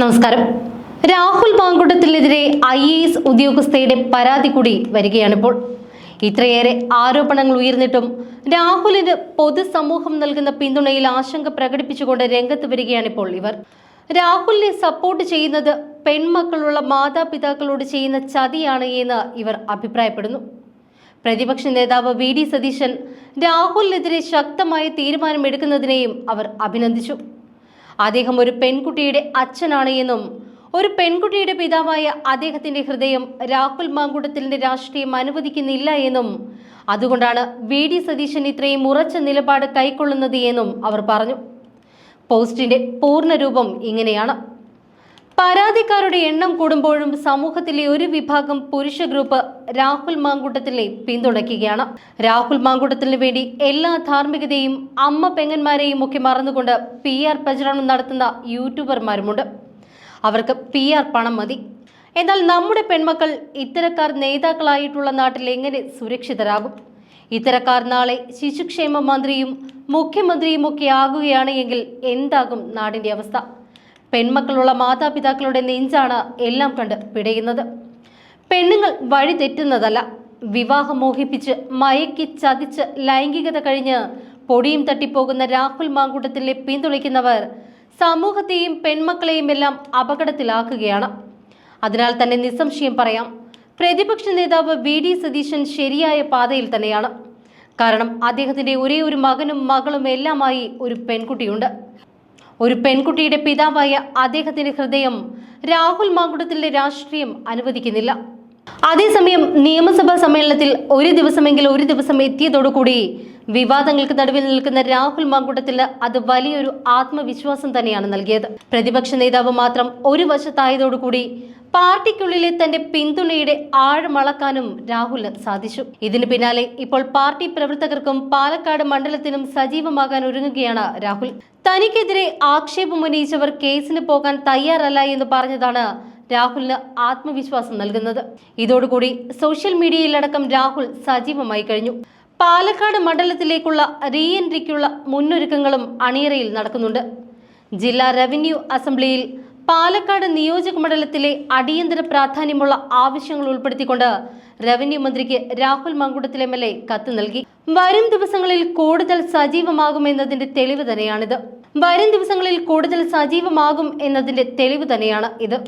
നമസ്കാരം. രാഹുൽ മാങ്കുട്ടത്തിനെതിരെ I A S ഉദ്യോഗസ്ഥയുടെ പരാതി കൂടി വരികയാണിപ്പോൾ. ഇത്രയേറെ ആരോപണങ്ങൾ ഉയർന്നിട്ടും രാഹുലിന് പൊതുസമൂഹം നൽകുന്ന പിന്തുണയിൽ ആശങ്ക പ്രകടിപ്പിച്ചുകൊണ്ട് രംഗത്ത് വരികയാണിപ്പോൾ ഇവർ. രാഹുലിനെ സപ്പോർട്ട് ചെയ്യുന്നത് പെൺമക്കളുള്ള മാതാപിതാക്കളോട് ചെയ്യുന്ന ചതിയാണ് എന്ന് ഇവർ അഭിപ്രായപ്പെടുന്നു. പ്രതിപക്ഷ നേതാവ് വി ഡി സതീശൻ രാഹുലിനെതിരെ ശക്തമായ തീരുമാനമെടുക്കുന്നതിനെയും അവർ അഭിനന്ദിച്ചു. അദ്ദേഹം ഒരു പെൺകുട്ടിയുടെ അച്ഛനാണ് എന്നും ഒരു പെൺകുട്ടിയുടെ പിതാവായ അദ്ദേഹത്തിന്റെ ഹൃദയം രാഹുൽ മാങ്കുടത്തിലിന്റെ രാഷ്ട്രീയം അനുവദിക്കുന്നില്ല എന്നും അതുകൊണ്ടാണ് വി ഡി സതീശൻ ഇത്രയും ഉറച്ച നിലപാട് കൈക്കൊള്ളുന്നത് എന്നും അവർ പറഞ്ഞു. പോസ്റ്റിന്റെ പൂർണരൂപം ഇങ്ങനെയാണ്. പരാതിക്കാരുടെ എണ്ണം കൂടുമ്പോഴും സമൂഹത്തിലെ ഒരു വിഭാഗം പുരുഷ ഗ്രൂപ്പ് രാഹുൽ മാങ്കൂട്ടത്തിനെ പിന്തുണയ്ക്കുകയാണ്. രാഹുൽ മാങ്കൂട്ടത്തിന് വേണ്ടി എല്ലാ ധാർമ്മികതയും അമ്മ പെങ്ങന്മാരെയും ഒക്കെ മറന്നുകൊണ്ട് പി ആർ പ്രചരണം നടത്തുന്ന യൂട്യൂബർമാരുമുണ്ട്. അവർക്ക് പി ആർ പണം മതി. എന്നാൽ നമ്മുടെ പെൺമക്കൾ ഇത്തരക്കാർ നേതാക്കളായിട്ടുള്ള നാട്ടിൽ എങ്ങനെ സുരക്ഷിതരാകും? ഇത്തരക്കാർ നാളെ ശിശുക്ഷേമ മന്ത്രിയും മുഖ്യമന്ത്രിയും ഒക്കെ ആകുകയാണ് എങ്കിൽ എന്താകും നാടിന്റെ അവസ്ഥ? പെൺമക്കളുള്ള മാതാപിതാക്കളുടെ നെഞ്ചാണ് എല്ലാം കണ്ട് പിടയുന്നത്. പെണ്ണുങ്ങൾ വഴി തെറ്റുന്നതല്ല. വിവാഹം മോഹിപ്പിച്ച് മയക്കി ചതിച്ച് ലൈംഗികത കഴിഞ്ഞ് പൊടിയും തട്ടിപ്പോകുന്ന രാഹുൽ മാങ്കൂട്ടത്തിലെ പിന്തുണയ്ക്കുന്നവർ സമൂഹത്തെയും പെൺമക്കളെയും എല്ലാം അപകടത്തിലാക്കുകയാണ്. അതിനാൽ തന്നെ നിസ്സംശയം പറയാം. പ്രതിപക്ഷ നേതാവ് വി. ഡി. സതീശൻ ശരിയായ പാതയിൽ തന്നെയാണ്. കാരണം അദ്ദേഹത്തിന്റെ ഒരേ ഒരു മകനും മകളും എല്ലാമായി ഒരു പെൺകുട്ടിയുണ്ട്. ഒരു പെൺകുട്ടിയുടെ പിതാവായ അദ്ദേഹത്തിന്റെ ഹൃദയം രാഹുൽ മാങ്കുടത്തിലെ രാഷ്ട്രീയം അനുവദിക്കുന്നില്ല. അതേസമയം നിയമസഭാ സമ്മേളനത്തിൽ ഒരു ദിവസമെങ്കിലും ഒരു ദിവസം എത്തിയതോടുകൂടി വിവാദങ്ങൾക്ക് നടുവിൽ നിൽക്കുന്ന രാഹുൽ മാങ്കുട്ടത്തിന് അത് വലിയൊരു ആത്മവിശ്വാസം തന്നെയാണ് നൽകിയത്. പ്രതിപക്ഷ നേതാവ് മാത്രം ഒരു വശത്തായതോടുകൂടി പാർട്ടിക്കുള്ളിലെ തന്റെ പിന്തുണയുടെ ആഴമളക്കാനും രാഹുലിന് സാധിച്ചു. ഇതിന് പിന്നാലെ ഇപ്പോൾ പാർട്ടി പ്രവർത്തകർക്കും പാലക്കാട് മണ്ഡലത്തിനും സജീവമാകാൻ ഒരുങ്ങുകയാണ് രാഹുൽ. തനിക്കെതിരെ ആക്ഷേപമുന്നയിച്ചവർ കേസിന് പോകാൻ തയ്യാറല്ല എന്ന് പറഞ്ഞതാണ് രാഹുലിന് ആത്മവിശ്വാസം നൽകുന്നത്. ഇതോടുകൂടി സോഷ്യൽ മീഡിയയിലടക്കം രാഹുൽ സജീവമായി കഴിഞ്ഞു. പാലക്കാട് മണ്ഡലത്തിലേക്കുള്ള റീ എൻട്രിക്കുള്ള മുന്നൊരുക്കങ്ങളും അണിയറയിൽ നടക്കുന്നുണ്ട്. ജില്ലാ റവന്യൂ അസംബ്ലിയിൽ പാലക്കാട് നിയോജക മണ്ഡലത്തിലെ അടിയന്തര പ്രാധാന്യമുള്ള ആവശ്യങ്ങൾ ഉൾപ്പെടുത്തിക്കൊണ്ട് റവന്യൂ മന്ത്രിക്ക് രാഹുൽ മങ്കുടത്തിൽ എം എൽ കത്ത് നൽകി. വരും ദിവസങ്ങളിൽ കൂടുതൽ സജീവമാകുമെന്നതിന്റെ തെളിവ് തന്നെയാണിത്. വരും ദിവസങ്ങളിൽ കൂടുതൽ സജീവമാകും എന്നതിന്റെ തെളിവ് തന്നെയാണ് ഇത്.